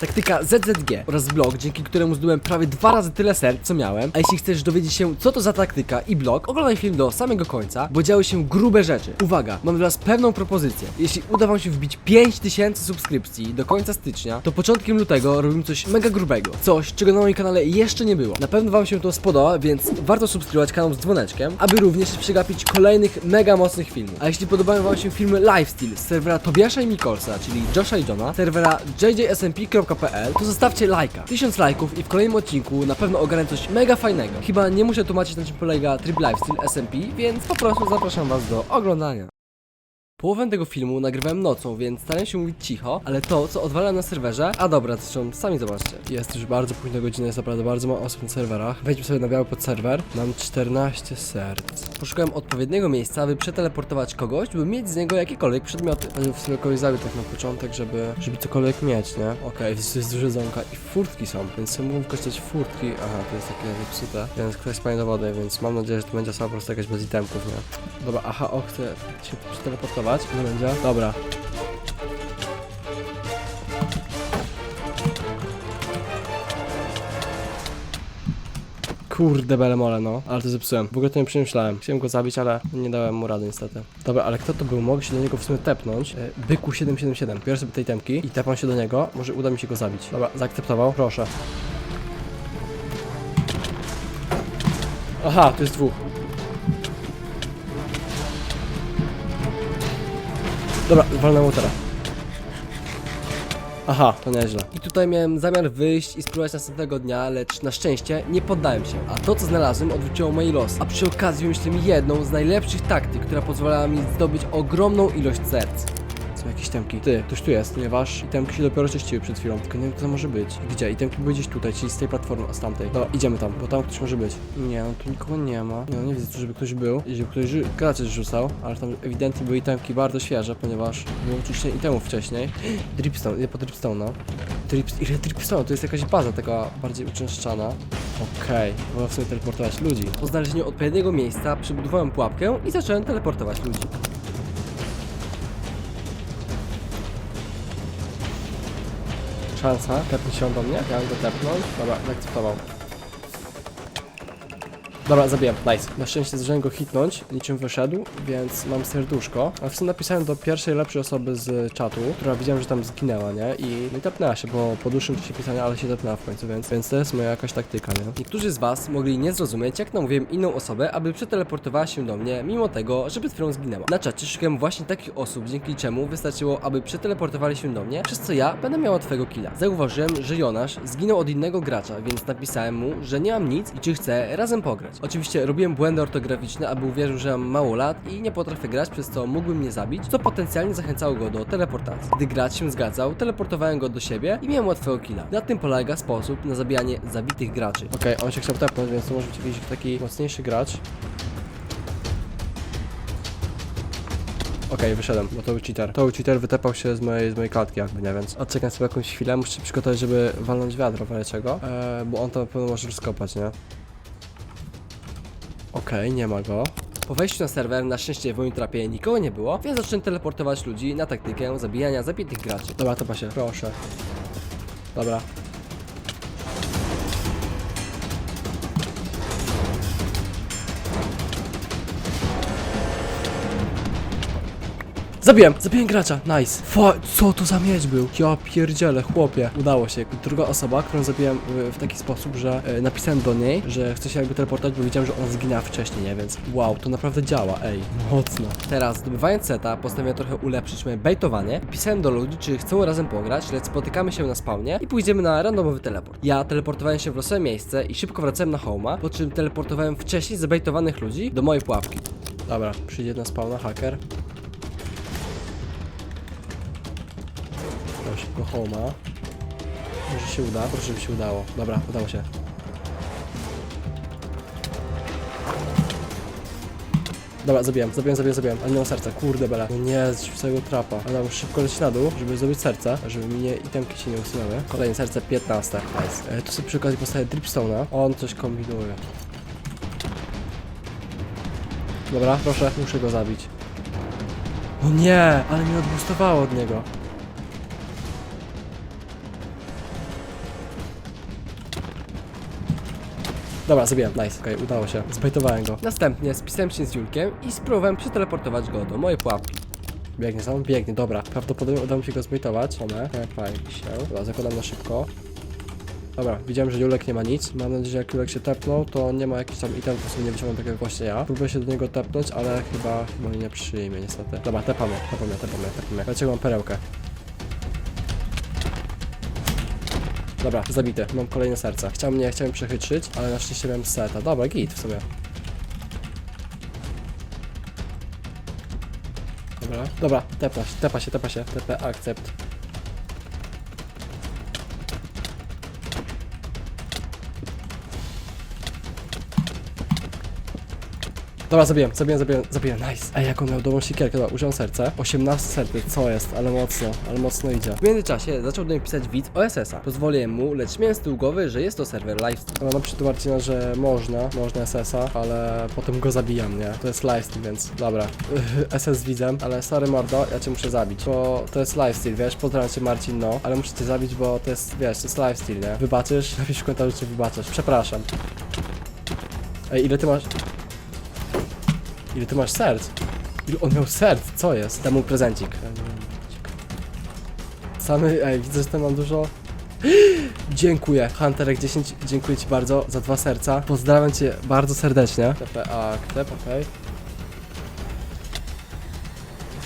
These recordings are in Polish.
Taktyka ZZG oraz blog, dzięki któremu zdobyłem prawie dwa razy tyle serc, co miałem. A jeśli chcesz dowiedzieć się, co to za taktyka i blog, oglądaj film do samego końca, bo działy się grube rzeczy. Uwaga, mam dla Was pewną propozycję. Jeśli uda Wam się wbić 5000 subskrypcji do końca stycznia, to początkiem lutego robimy coś mega grubego. Coś, czego na moim kanale jeszcze nie było. Na pewno Wam się to spodoba, więc warto subskrybować kanał z dzwoneczkiem, aby również nie przegapić kolejnych mega mocnych filmów. A jeśli podobają Wam się filmy Lifestyle z serwera Tobiasza i Mikolsa, czyli Josha i Johna, serwera to zostawcie lajka. 1000 lajków i w kolejnym odcinku na pewno ogarnę coś mega fajnego. Chyba nie muszę tłumaczyć na czym polega tryb Lifestyle SMP, więc po prostu zapraszam Was do oglądania. Połowę tego filmu nagrywałem nocą, więc starałem się mówić cicho, ale to, co odwalam na serwerze, a dobra, zresztą sami zobaczcie. Jest już bardzo późna godzina, jest naprawdę bardzo mało osób na serwerach. Wejdźmy sobie na biały pod serwer. Mam 14 serc. Poszukałem odpowiedniego miejsca, aby przeteleportować kogoś, by mieć z niego jakiekolwiek przedmioty. Ale w sobie kogoś zabił tak na początek, żeby, żeby cokolwiek mieć, nie? Okej, okay, to jest duże zonka i furtki są, więc sobie mogą wykorzystać furtki. Aha, to jest takie zepsute, więc ktoś spanie do wody, więc mam nadzieję, że to będzie sama po prostu jakaś bez itemków, nie? Dobra, aha, o, chcę się przeteleportować. Nie będzie? Dobra. Kurde belemole, no. Ale to zepsułem. W ogóle to nie przemyślałem. Chciałem go zabić, ale nie dałem mu rady niestety. Dobra, ale kto to był? Mogę się do niego w sumie tepnąć. E, Byku 777. Biorę sobie tej temki i tepam się do niego. Może uda mi się go zabić. Dobra, zaakceptował. Proszę. Aha, to jest dwóch. Dobra, walnę mu teraz. Aha, to nieźle. I tutaj miałem zamiar wyjść i spróbować następnego dnia, lecz na szczęście nie poddałem się. A to, co znalazłem, odwróciło moi los. A przy okazji wymyśliłem jedną z najlepszych taktyk, która pozwalała mi zdobyć ogromną ilość serc. Jakieś temki. Ty, ktoś tu jest, ponieważ itemki się dopiero czyściły przed chwilą, tylko nie wiem, kto to może być. Gdzie? Itemki były gdzieś tutaj, czyli z tej platformy, a z tamtej. Dobra, idziemy tam, bo tam ktoś może być. Nie, no tu nikogo nie ma. Nie, no nie widzę żeby ktoś był. I żeby ktoś gracze rzucał, ale tam ewidentnie były itemki bardzo świeże, ponieważ było oczywiście itemów wcześniej. Dripstone, idę po Dripstone'a. Drip, ile Dripstone? To jest jakaś baza taka bardziej uczęszczana. Okej, okay. w sobie teleportować ludzi. Po znalezieniu odpowiedniego miejsca przybudowałem pułapkę i zacząłem teleportować ludzi. Szansa, tepnij się on do mnie, ja go tepnąć. Dobra, zaakceptował. Dobra, zabiłem, nice. Na szczęście zdążyłem go hitnąć, niczym wyszedł, więc mam serduszko. A w sumie napisałem do pierwszej lepszej osoby z czatu, która widziałem, że tam zginęła, nie? I, no i tepnęła się, bo po dłuższym czasie pisania, ale się tepnęła w końcu, więc, więc to jest moja jakaś taktyka, nie? Niektórzy z was mogli nie zrozumieć, jak namówiłem inną osobę, aby przeteleportowała się do mnie, mimo tego, że przed chwilą zginęła. Na czacie szukałem właśnie takich osób, dzięki czemu wystarczyło, aby przeteleportowali się do mnie, przez co ja będę miała twojego killa. Zauważyłem, że Jonasz zginął od innego gracza, więc napisałem mu, że nie mam nic i czy chce razem pograć. Oczywiście robiłem błędy ortograficzne, aby uwierzył, że mam mało lat i nie potrafię grać, przez co mógłby mnie zabić, co potencjalnie zachęcało go do teleportacji. Gdy gracz się zgadzał, teleportowałem go do siebie i miałem łatwego killa. Na tym polega sposób na zabijanie zabitych graczy. Okej, on się chciał tepnąć, więc to może być jakiś taki mocniejszy gracz. Okej, wyszedłem, bo to był cheater. To był cheater, wytepał się z mojej, z mojej klatki jakby, nie, więc odczekam sobie jakąś chwilę, muszę się przygotować, żeby walnąć wiadro, ale czego, eee, bo on to na pewno może rozkopać, nie? Okej, nie ma go. Po wejściu na serwer na szczęście w moim trapie nikogo nie było, więc zacząłem teleportować ludzi na taktykę zabijania zabitych graczy. Dobra, to się, proszę. Dobra. Zabiłem! Zabiłem gracza! Nice! Fa co to za miecz był? Ja pierdzielę, chłopie. Udało się. Druga osoba, którą zabiłem w, w taki sposób, że e, napisałem do niej, że chcę się jakby teleportować, bo widziałem, że ona zginęła wcześniej, nie? Więc wow, to naprawdę działa, ej. Mocno. Teraz, zdobywając seta, postanowiłem trochę ulepszyć moje bejtowanie. Pisałem do ludzi, czy chcą razem pograć, lecz spotykamy się na spawnie i pójdziemy na randomowy teleport. Ja teleportowałem się w losowe miejsce i szybko wracałem na homa, po czym teleportowałem wcześniej zabejtowanych ludzi do mojej pułapki. Dobra, przyjdzie na spawna haker. Szybko homa. Może się uda, proszę, żeby się udało. Dobra, udało się. Dobra, zabiłem, zabiłem, zabiłem, zabiłem, ale nie mam serca, kurde bela. No nie, z całego trapa. Ale szybko lecieć na dół, żeby zdobyć serce, żeby mi nie, itemki się nie usunęły. Kolejne serce, 15, nice. E, tu sobie przy okazji postawię dripstone'a. On coś kombinuje. Dobra, proszę, muszę go zabić. No nie, ale mnie odbustowało od niego. Dobra, zrobiłem, nice, okej, udało się, zbejtowałem go. Następnie spisałem się z Julkiem i spróbowałem przeteleportować go do mojej pułapki. Biegnie sam? Biegnie, dobra. Prawdopodobnie uda mi się go zbejtować. One, klepaj się. Dobra, zakładam na szybko. Dobra, widziałem, że Julek nie ma nic. Mam nadzieję, że jak Julek się tepnął, to nie ma jakichś tam itemów, sobie nie wyciągnął tak jak właśnie ja. Próbuję się do niego tepnąć, ale chyba, chyba mnie nie przyjmie niestety. Dobra, tepamy, tepamy, tepamy, tepamy. Dlaczego mam perełkę? Dobra, zabity. Mam kolejne serce. Chciał mnie, chciałem przechytrzyć, ale na szczęście miałem seta. Dobra, git w sumie. Dobra, dobra, tepa tepa się, tepa się, TP akcept. Dobra, zabiłem, zabiłem, zabiłem, zabiłem, nice. Ej, jaką miał dobrą sikierkę, dobra, użyłem serce. 18 serce, co jest, ale mocno, ale mocno idzie. W międzyczasie zaczął do mnie pisać widz OSS-a. Pozwoliłem mu, lecz miałem z tyłu głowy, że jest to serwer livestream. Ona napisze do Marcina, że można, można SS-a, ale potem go zabijam, nie? To jest livestream, więc dobra. SS widzę, ale sorry mordo, ja cię muszę zabić, bo to jest lifestyle, wiesz? Pozdrawiam cię Marcin, no, ale muszę cię zabić, bo to jest, wiesz, to jest lifestyle, nie? Wybaczysz? Napisz w komentarzu, czy wybaczasz. Przepraszam. Ej, ile ty masz... Ile ty masz serc? Ile on miał serc? Co jest? Temu prezencik. Samy, ej, widzę, że tam mam dużo. Dziękuję, Hunterek 10, dziękuję ci bardzo za dwa serca. Pozdrawiam cię bardzo serdecznie. TPA, klep, okej.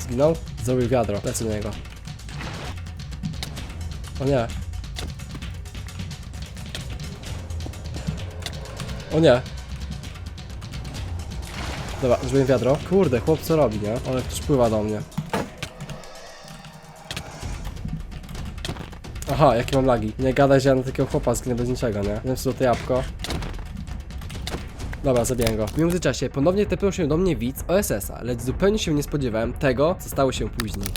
Zginął? Zrobił wiadro, lecę do niego. O nie. O nie. Dobra, zrobiłem wiadro. Kurde, chłop co robi, nie? Ale ktoś pływa do mnie. Aha, jakie mam lagi. Nie gadaj, że ja na takiego chłopa zginę bez niczego, nie? Wiem sobie to jabłko. Dobra, zabiję go. W międzyczasie ponownie tepnął się do mnie widz OSS-a, lecz zupełnie się nie spodziewałem tego, co stało się później.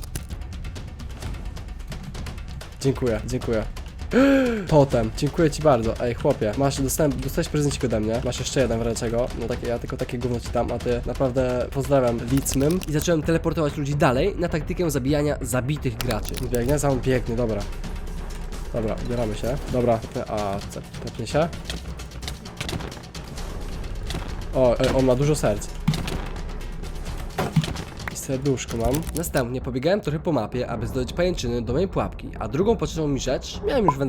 Dziękuję, dziękuję. Potem, dziękuję ci bardzo. Ej, chłopie, masz dostęp, dostałeś prezencik ode mnie. Masz jeszcze jeden w razie czego. No takie, ja tylko takie gówno ci a ty naprawdę pozdrawiam Licmym. I zacząłem teleportować ludzi dalej na taktykę zabijania zabitych graczy. Biegnie, on biegnie, dobra. Dobra, ubieramy się. Dobra, a tepnie się. O, ej, on ma dużo serc. Serduszko mam. Następnie pobiegałem trochę po mapie, aby zdobyć pajęczyny do mojej pułapki, a drugą potrzebną mi rzecz miałem już w.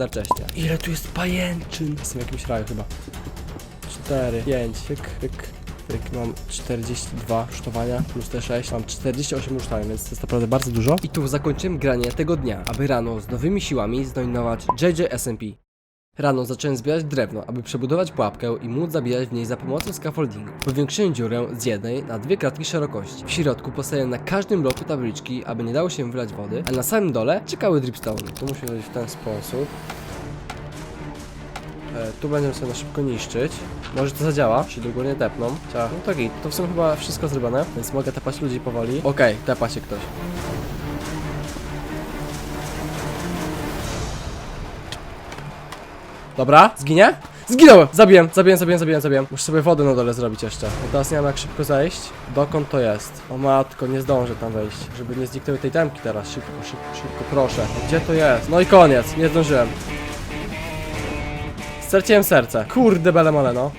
Ile tu jest pajęczyn? Jestem w jakimś raju chyba. 4, 5, pyk, pyk, pyk. Mam 42 rusztowania plus te 6. Mam 48 rusztowań, więc to jest naprawdę bardzo dużo. I tu zakończyłem granie tego dnia, aby rano z nowymi siłami zdominować JJ SMP. Rano zacząłem zbierać drewno, aby przebudować pułapkę i móc zabijać w niej za pomocą scaffoldingu. Powiększyłem dziurę z jednej na dwie kratki szerokości. W środku postawiłem na każdym bloku tabliczki, aby nie dało się wylać wody, a na samym dole czekały dripstone. To musi być w ten sposób. E, tu będziemy sobie na szybko niszczyć. Może to zadziała, się dogórnie tepną. Ciach. No git, to w sumie chyba wszystko zrobione, więc mogę tepać ludzi powoli. Okej, tepa się ktoś. Dobra, zginie? Zginął! Zabiłem, zabiłem, zabiłem, zabiłem, zabiłem. Muszę sobie wodę na dole zrobić jeszcze. Bo teraz nie wiem jak szybko zejść. Dokąd to jest? O matko, nie zdążę tam wejść. Żeby nie zniknęły tej temki teraz. Szybko, szybko, szybko, proszę. Gdzie to jest? No i koniec, nie zdążyłem. Straciłem serce. Kurde bele mole, no.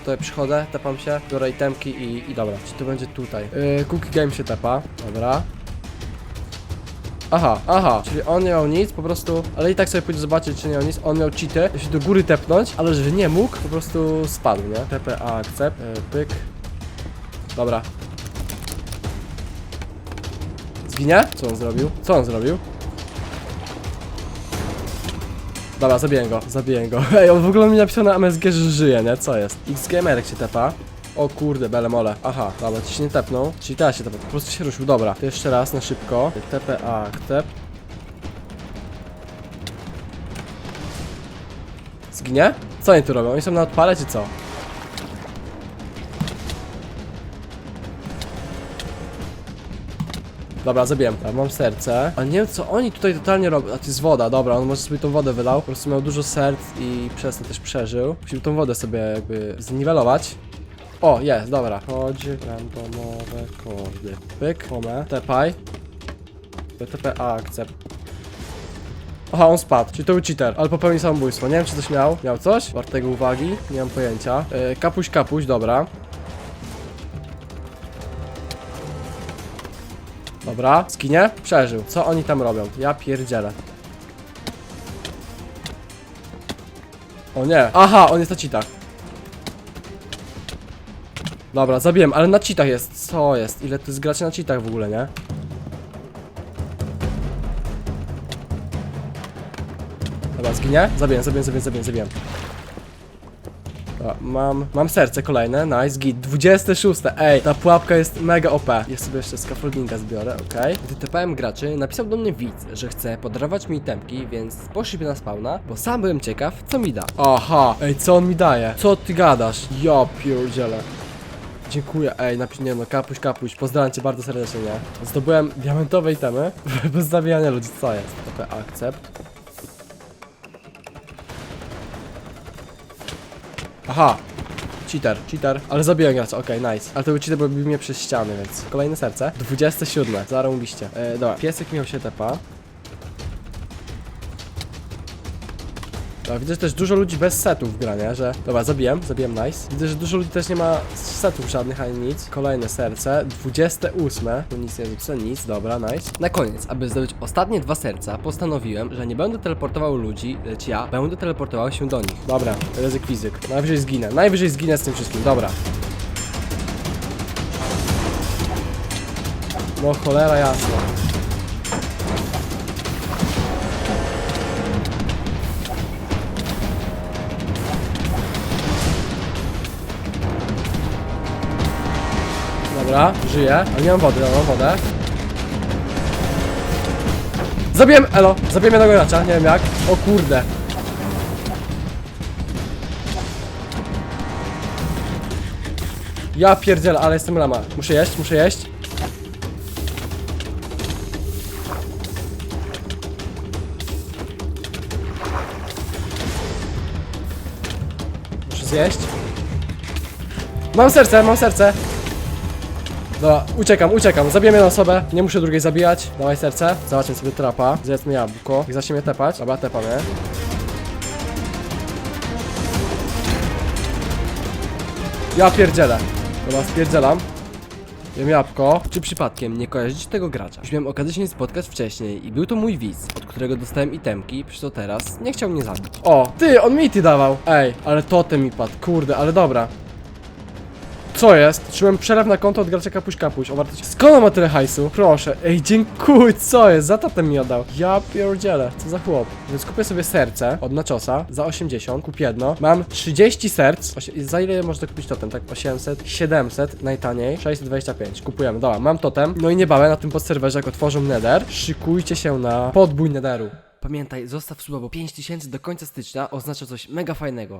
Tutaj przychodzę, tepam się, biorę itemki i, i dobra. Czy to będzie tutaj? Yy, Cookie Game się tepa. Dobra. Aha, aha, czyli on nie miał nic, po prostu, ale i tak sobie pójdę zobaczyć, czy nie miał nic, on miał cheaty, się do góry tepnąć, ale że nie mógł, po prostu spadł, nie? TPA accept, yy, pyk, dobra. Zginie? Co on zrobił? Co on zrobił? Dobra, zabiję go, zabiję go. Ej, on w ogóle mi napisał na MSG, że żyje, nie? Co jest? XGamerek się tepa. O kurde, bele mole. Aha, dobra, ci się nie tepnął. Czyli teraz się tepnął, po prostu się ruszył. Dobra, to jeszcze raz na szybko. TPA, tep. Zginie? Co oni tu robią? Oni są na odpale, czy co? Dobra, zabiłem. Ja mam serce. A nie wiem co oni tutaj totalnie robią. A to jest woda, dobra, on może sobie tą wodę wylał. Po prostu miał dużo serc i przez to też przeżył. Musimy tą wodę sobie jakby zniwelować. O, jest, dobra. Chodź, randomowe kordy. Pyk, home, tepaj. TPA akcept. Aha, on spadł, czyli to był cheater, ale popełnił samobójstwo. Nie wiem, czy coś miał. Miał coś? Wartego uwagi? Nie mam pojęcia. Yy, kapuś, kapuś, dobra. Dobra, skinie? Przeżył. Co oni tam robią? Ja pierdzielę. O nie. Aha, on jest na cheatach. Dobra, zabiłem, ale na cheatach jest. Co jest? Ile to jest graczy na cheatach w ogóle, nie? Dobra, zginie? Zabiję, zabiję, zabiję, zabiję, zabiję. Dobra, mam, mam serce kolejne, nice, git, 26, ej, ta pułapka jest mega OP. Ja sobie jeszcze scaffoldinga zbiorę, okej. Gdy tepałem graczy, napisał do mnie widz, że chce podarować mi temki, więc poszliśmy na spawna, bo sam byłem ciekaw, co mi da. Aha, ej, co on mi daje? Co ty gadasz? Ja pierdzielę. Dziękuję, ej, napisz, nie no, kapuś, kapuś, pozdrawiam cię bardzo serdecznie, nie? Zdobyłem diamentowe itemy, bez zabijania ludzi, co jest? Okej, akcept. Aha, cheater, cheater, ale zabiłem gracza, okej, nice. Ale to był cheater, bo bił mnie przez ściany, więc kolejne serce. 27, zarąbiście. E, dobra, piesek miał się tepa. Dobra, widzę, że też dużo ludzi bez setów gra, nie? Że... Dobra, zabiłem, zabiłem, nice. Widzę, że dużo ludzi też nie ma setów żadnych ani nic. Kolejne serce, 28. Tu nic nie zepsuę, nic, dobra, nice. Na koniec, aby zdobyć ostatnie dwa serca, postanowiłem, że nie będę teleportował ludzi, lecz ja będę teleportował się do nich. Dobra, ryzyk fizyk. Najwyżej zginę, najwyżej zginę z tym wszystkim, dobra. No cholera jasna. Dobra, żyję, ale nie mam wody, ale mam wodę. Zabiłem, elo, zabiłem jednego gracza, nie wiem jak. O kurde. Ja pierdzielę, ale jestem lama. Muszę jeść, muszę jeść. Muszę zjeść. Mam serce, mam serce. Dobra, uciekam, uciekam. Zabiję jedną osobę, nie muszę drugiej zabijać. Dawaj serce. Zobaczmy sobie trapa. Zjedzmy jabłko. Jak zacznie mnie tepać. Dobra, tepa mnie. Ja pierdzielę. Dobra, spierdzielam. Jem jabłko. Czy przypadkiem nie kojarzycie tego gracza? Już miałem okazję się spotkać wcześniej i był to mój widz, od którego dostałem itemki, przez to teraz nie chciał mnie zabić. O, ty, on mi ty dawał. Ej, ale totem mi padł, kurde, ale dobra. Co jest? Trzymałem przelew na konto od gracza kapuś kapuś o wartości. Skąd on ma tyle hajsu? Proszę. Ej, dziękuję, co jest? Za tatem mi oddał. Ja pierdzielę, co za chłop. Więc kupię sobie serce od Nachosa za 80, kupię jedno. Mam 30 serc. Osie- za ile można kupić totem? Tak, 800, 700, najtaniej, 625. Kupujemy, dobra, mam totem. No i niebawem na tym podserwerze, jak otworzą nether, szykujcie się na podbój netheru. Pamiętaj, zostaw suba, bo 5000 do końca stycznia oznacza coś mega fajnego.